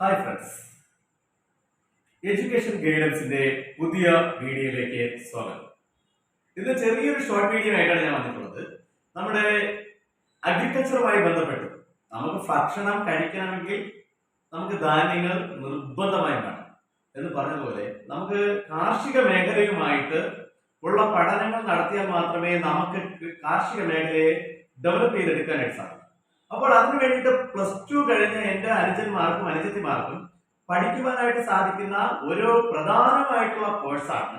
Hi friends education ഗൈഡൻസിന്റെ പുതിയ വീഡിയോയിലേക്ക് സ്വാഗതം. ഇത് ചെറിയൊരു ഷോർട്ട് വീഡിയോ ആയിട്ടാണ് ഞാൻ വന്നിട്ടുള്ളത്. നമ്മുടെ അഗ്രികൾച്ചറുമായി ബന്ധപ്പെട്ട് നമുക്ക് ഭക്ഷണം കഴിക്കണമെങ്കിൽ നമുക്ക് ധാന്യങ്ങൾ നിർബന്ധമായി വേണം. എന്ന് പറഞ്ഞതുപോലെ നമുക്ക് കാർഷിക മേഖലയുമായിട്ട് ഉള്ള പഠനങ്ങൾ നടത്തിയാൽ മാത്രമേ നമുക്ക് കാർഷിക മേഖലയെ ഡെവലപ്പ് ചെയ്തെടുക്കാനായിട്ട് സാധിക്കൂ. അപ്പോൾ അതിനു വേണ്ടിയിട്ട് പ്ലസ് ടു കഴിഞ്ഞ എന്റെ അനുജന്മാർക്കും അനുജത്തിമാർക്കും പഠിക്കുവാനായിട്ട് സാധിക്കുന്ന ഒരു പ്രധാനമായിട്ടുള്ള കോഴ്സാണ്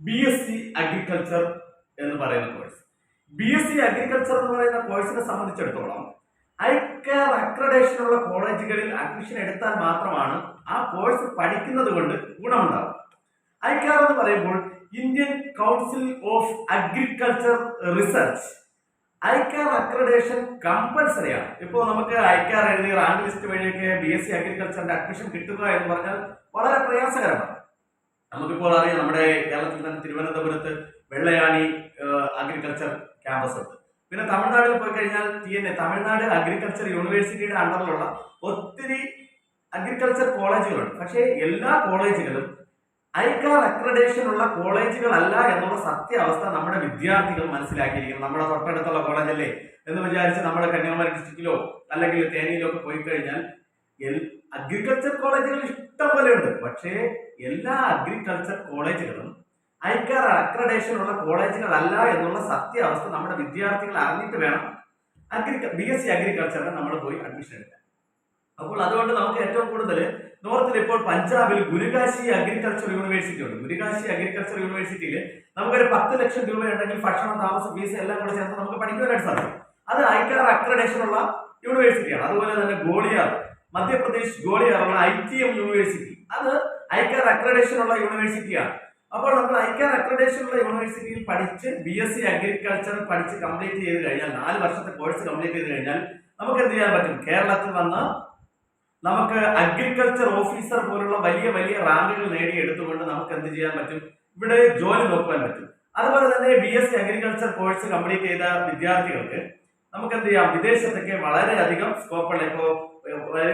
ബി എസ് സി അഗ്രികൾച്ചർ എന്ന് പറയുന്ന course B S C agriculture എന്ന് പറയുന്ന കോഴ്സിനെ സംബന്ധിച്ചിടത്തോളം ഐ കെയർ അക്രഡേഷനുള്ള കോളേജുകളിൽ അഡ്മിഷൻ എടുത്താൽ മാത്രമാണ് ആ കോഴ്സ് പഠിക്കുന്നത് കൊണ്ട് ഗുണമുണ്ടാവുക. കെയർ എന്ന് പറയുമ്പോൾ Indian council of agriculture research ICAR accreditation കമ്പൽസറിയാണ് ഇപ്പോൾ നമുക്ക് ഐക്കാർ എഴുതി റാങ്ക് ലിസ്റ്റ് വഴിയൊക്കെ ബി എസ് സി അഗ്രികൾച്ചറിന്റെ അഡ്മിഷൻ കിട്ടുക എന്ന് പറഞ്ഞാൽ വളരെ പ്രയാസകരമാണ്. നമുക്കിപ്പോൾ അറിയാം നമ്മുടെ കേരളത്തിൽ തന്നെ തിരുവനന്തപുരത്ത് വെള്ളയാണി അഗ്രികൾച്ചർ ക്യാമ്പസ് ഉണ്ട്. പിന്നെ തമിഴ്നാട്ടിൽ പോയി കഴിഞ്ഞാൽ T N A Tamil Nadu agriculture യൂണിവേഴ്സിറ്റിയുടെ അണ്ടറിലുള്ള ഒത്തിരി അഗ്രികൾച്ചർ കോളേജുകളുണ്ട് പക്ഷേ എല്ലാ കോളേജുകളും ഐക്കാർ അക്രഡേഷൻ ഉള്ള കോളേജുകളല്ല എന്നുള്ള സത്യാവസ്ഥ നമ്മുടെ വിദ്യാർത്ഥികൾ മനസ്സിലാക്കിയിരിക്കുന്നു നമ്മുടെ തൊട്ടടുത്തുള്ള കോളേജല്ലേ എന്ന് വിചാരിച്ച് നമ്മുടെ കന്യാകുമാരി ഡിസ്ട്രിക്റ്റിലോ അല്ലെങ്കിൽ തേനിയിലോ ഒക്കെ പോയി കഴിഞ്ഞാൽ അഗ്രികൾച്ചർ കോളേജുകൾ ഇഷ്ടം പോലെ ഉണ്ട്. പക്ഷേ എല്ലാ അഗ്രികൾച്ചർ കോളേജുകളും ഐക്കാർ അക്രഡേഷൻ ഉള്ള കോളേജുകളല്ല എന്നുള്ള സത്യാവസ്ഥ നമ്മുടെ വിദ്യാർത്ഥികൾ അറിഞ്ഞിട്ട് വേണം അഗ്രി ബി എസ് സി അഗ്രികൾച്ചറിന് നമ്മൾ പോയി അഡ്മിഷൻ എടുക്കാൻ. അപ്പോൾ അതുകൊണ്ട് നമുക്ക് ഏറ്റവും കൂടുതൽ നോർത്തിൽ ഇപ്പോൾ പഞ്ചാബിൽ ഗുരുകാശി അഗ്രികൾച്ചർ യൂണിവേഴ്സിറ്റി ഉണ്ട്. ഗുരുകാശി അഗ്രികൾച്ചർ യൂണിവേഴ്സിറ്റിയിൽ നമുക്കൊരു പത്ത് ലക്ഷം രൂപ ഉണ്ടെങ്കിൽ ഭക്ഷണം താമസ ഫീസ് എല്ലാം കൂടെ ചേർത്ത് നമുക്ക് പഠിക്കുവാനായിട്ട് സാധിക്കും. അത് ഐക്കാർ അക്രഡേഷൻ ഉള്ള യൂണിവേഴ്സിറ്റിയാണ്. അതുപോലെ തന്നെ ഗോളിയാർ മധ്യപ്രദേശ് ഗോളിയാറുള്ള ഐ ടി എം യൂണിവേഴ്സിറ്റി. അത് ഐക്കാർ അക്രഡേഷൻ ഉള്ള യൂണിവേഴ്സിറ്റിയാണ്. അപ്പോൾ നമ്മൾ ഐക്കാർ അക്രഡേഷൻ ഉള്ള യൂണിവേഴ്സിറ്റിയിൽ പഠിച്ച് ബി എസ് സി അഗ്രികൾച്ചർ പഠിച്ച് കംപ്ലീറ്റ് ചെയ്ത് കഴിഞ്ഞാൽ നാല് വർഷത്തെ കോഴ്സ് കംപ്ലീറ്റ് ചെയ്ത് കഴിഞ്ഞാൽ നമുക്ക് എന്ത് ചെയ്യാൻ പറ്റും? കേരളത്തിൽ വന്ന് നമുക്ക് അഗ്രികൾച്ചർ ഓഫീസർ പോലുള്ള വലിയ വലിയ റാങ്കുകൾ നേടിയെടുത്തുകൊണ്ട് നമുക്ക് എന്ത് ചെയ്യാൻ പറ്റും? ഇവിടെ ജോലി നോക്കാൻ പറ്റും. അതുപോലെ തന്നെ B S C agriculture course complete ചെയ്ത വിദ്യാർത്ഥികൾക്ക് നമുക്ക് എന്ത് ചെയ്യാം? വിദേശത്തൊക്കെ വളരെയധികം സ്കോപ്പുള്ള ഇപ്പോൾ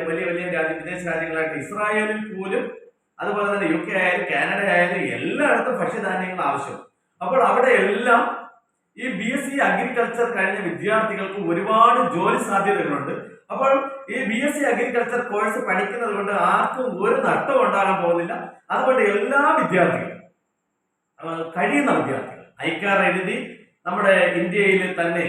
വലിയ വലിയ രാജ്യ വിദേശ രാജ്യങ്ങളായിട്ട് ഇസ്രായേലിൽ പോലും അതുപോലെ തന്നെ യു കെ ആയാലും കാനഡ ആയാലും എല്ലായിടത്തും ഭക്ഷ്യധാന്യങ്ങൾ ആവശ്യം അപ്പോൾ അവിടെ എല്ലാം ഈ ബി എസ് സി അഗ്രികൾച്ചർ കഴിഞ്ഞ വിദ്യാർത്ഥികൾക്ക് ഒരുപാട് ജോലി സാധ്യതകളുണ്ട്. അപ്പോൾ ഈ B S C agriculture course പഠിക്കുന്നത് കൊണ്ട് ആർക്കും ഒരു നഷ്ടം ഉണ്ടാകാൻ പോകുന്നില്ല. അതുകൊണ്ട് എല്ലാ വിദ്യാർത്ഥികളും കഴിയുന്ന വിദ്യാർത്ഥികൾ ഐക്കാർ എഴുതി നമ്മുടെ ഇന്ത്യയിൽ തന്നെ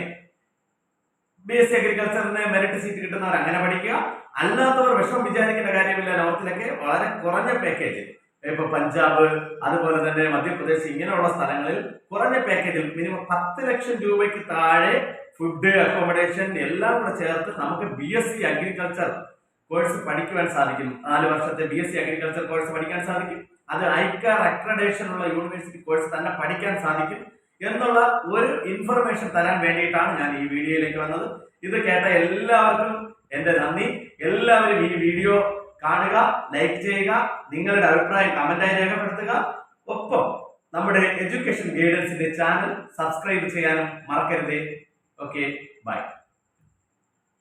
ബി എസ് സി അഗ്രികൾച്ചറിന് മെറിറ്റ് സീറ്റ് കിട്ടുന്നവർ അങ്ങനെ പഠിക്കുക. അല്ലാത്തവർ വിഷമം വിചാരിക്കേണ്ട കാര്യമില്ല. ലോകത്തിലൊക്കെ വളരെ കുറഞ്ഞ പാക്കേജ് ഇപ്പൊ പഞ്ചാബ് അതുപോലെ തന്നെ മധ്യപ്രദേശ് ഇങ്ങനെയുള്ള സ്ഥലങ്ങളിൽ കുറഞ്ഞ പാക്കേജിൽ മിനിമം പത്ത് ലക്ഷം രൂപയ്ക്ക് താഴെ ഫുഡ് അക്കോമഡേഷൻ എല്ലാം കൂടെ ചേർത്ത് നമുക്ക് B S C agriculture course പഠിക്കുവാൻ സാധിക്കും. നാല് വർഷത്തെ B S C agriculture course പഠിക്കാൻ സാധിക്കും. അത് ഐക്കാർ അക്രഡേഷൻ ഉള്ള യൂണിവേഴ്സിറ്റി കോഴ്സ് തന്നെ പഠിക്കാൻ സാധിക്കും എന്നുള്ള ഒരു ഇൻഫർമേഷൻ തരാൻ വേണ്ടിയിട്ടാണ് ഞാൻ ഈ വീഡിയോയിലേക്ക് വന്നത്. ഇത് കേട്ട എല്ലാവർക്കും എന്റെ നന്ദി. എല്ലാവരും ഈ വീഡിയോ കാണുക ലൈക്ക് ചെയ്യുക നിങ്ങളുടെ അഭിപ്രായം കമന്റായി രേഖപ്പെടുത്തുക. ഒപ്പം നമ്മുടെ എഡ്യൂക്കേഷൻ ഗൈഡൻസിന്റെ ചാനൽ സബ്സ്ക്രൈബ് ചെയ്യാനും മറക്കരുതേ. Okay bye